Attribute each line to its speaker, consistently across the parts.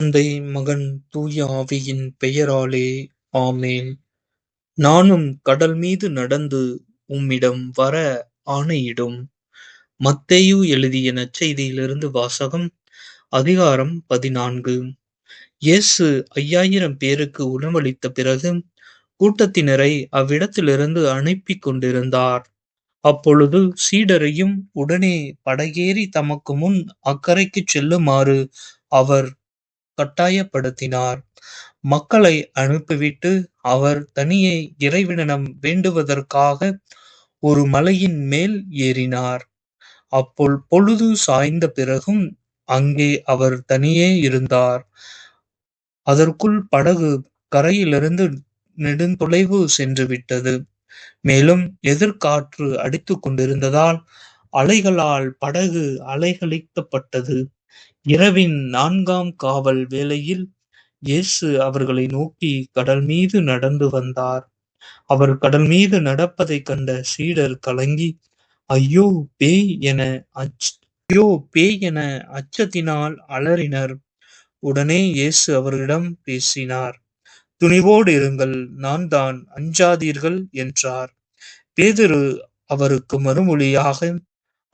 Speaker 1: தந்தை, மகன், தூய ஆவியின் பெயராலே ஆமென். நானும் கடல்மீது நடந்து உம்மிடம் வர ஆணையிடும். மத்தேயு எழுதிய நற்செய்தியிலிருந்து வாசகம் அதிகாரம் பதினான்கு. இயேசு ஐயாயிரம் பேருக்கு உணவளித்த பிறகு கூட்டத்தினரை அவ்விடத்திலிருந்து அனுப்பிக் கொண்டிருந்தார். அப்பொழுது சீடரையும் உடனே படகேறி தமக்கு முன் அக்கரைக்குச் செல்லுமாறு அவர் கட்டாயப்படுத்தினார். மக்களை அனுப்பிவிட்டு அவர் தனியே இறைவனிடம் வேண்டுவதற்காக ஒரு மலையின் மேல் ஏறினார். அப்பொல் பொழுது சாய்ந்த பிறகும் அங்கே அவர் தனியே இருந்தார். அதற்குள் படகு கரையிலிருந்து நெடுந்தொலைவு சென்றுவிட்டது. மேலும் எதிர்க்காற்று அடித்துக் கொண்டிருந்ததால் அலைகளால் படகு அலைக்கழிக்கப்பட்டது. இரவின் நான்காம் காவல் வேளையில் இயேசு அவர்களை நோக்கி கடல் மீது நடந்து வந்தார். அவர் கடல் மீது நடப்பதைக் கண்ட சீடர் கலங்கி, ஐயோ பேய் என ஐயோ பேய் என அச்சத்தினால் அலறினர். உடனே இயேசு அவர்களிடம் பேசினார். துணிவோடு இருங்கள் நான்தான் அஞ்சாதீர்கள் என்றார். பேதுரு அவருக்கு மறுமொழியாக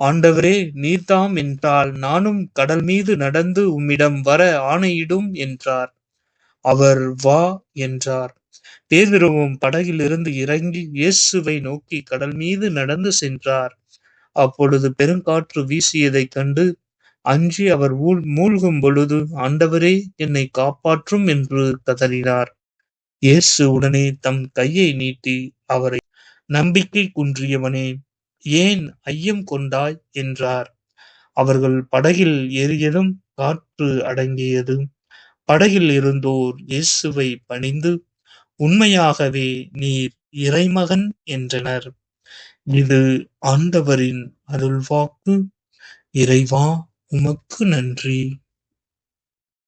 Speaker 1: ஆண்டவரே நீர்தாம் என்றால் நானும் கடல்மீது நடந்து உம்மிடம் வர ஆணையிடும் என்றார். அவர் வா என்றார். பேதுருவும் படகிலிருந்து இறங்கி இயேசுவை நோக்கி கடல்மீது நடந்து சென்றார். அப்பொழுது பெருங்காற்று வீசியதைக் கண்டு அஞ்சி அவர் ஊழ் மூழ்கும் பொழுது ஆண்டவரே என்னை காப்பாற்றும் என்று கதறினார். இயேசு உடனே தம் கையை நீட்டி அவரை நம்பிக்கை குன்றியவனே ஏன் ஐயம் கொண்டாய் என்றார். அவர்கள் படகில் ஏறியதும் காற்று அடங்கியது. படகில் இருந்தோர் இயேசுவை பணிந்து உண்மையாகவே நீர் இறைமகன் என்றனர். இது ஆண்டவரின் அருள்வாக்கு. இறைவா உமக்கு நன்றி.